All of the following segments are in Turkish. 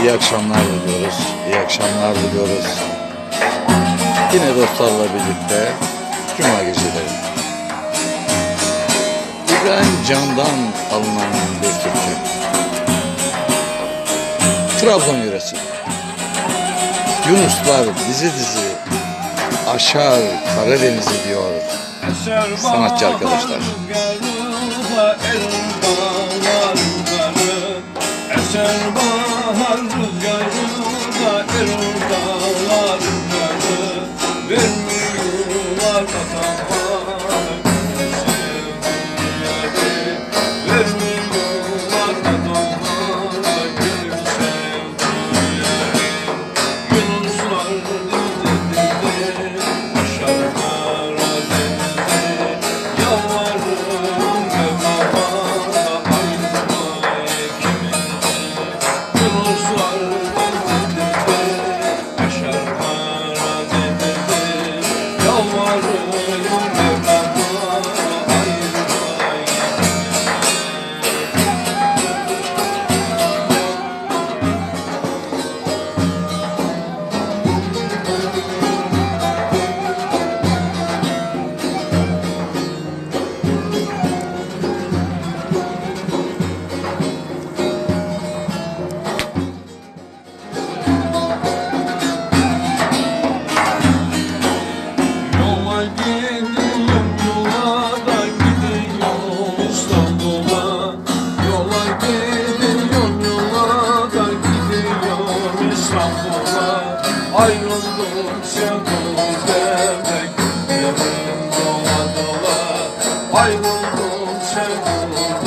İyi akşamlar diliyoruz. İyi akşamlar diliyoruz. Yine dostlarla birlikte Cuma geceleri. İbrahim Can'dan alınan bir türkü. Trabzon yöresi. Yunuslar dizi dizi aşar Karadeniz'i diyor. Sanatçı arkadaşlar. Dola Ayrıldım sevdim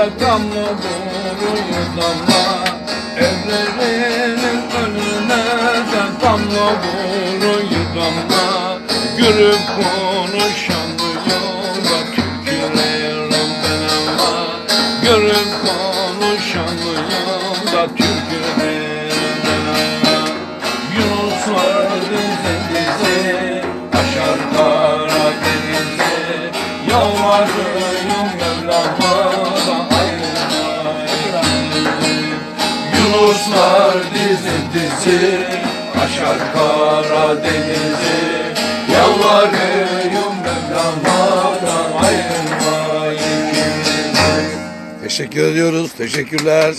boruyu damla Evlerinin önüne de damla boruyu damla Görüp konuşan yolda türkülerim ben ama Görüp konuşan yolda türkülerim ben ama Yunuslar dizi dizi aşar Karadeniz'i Yalvarıyorum Mevlam'a Yunuslar dizi dizi aşar Karadeniz'i Yalvarıyorum Mevlam'a da ayırma ikimizi Teşekkür ediyoruz. Teşekkürler.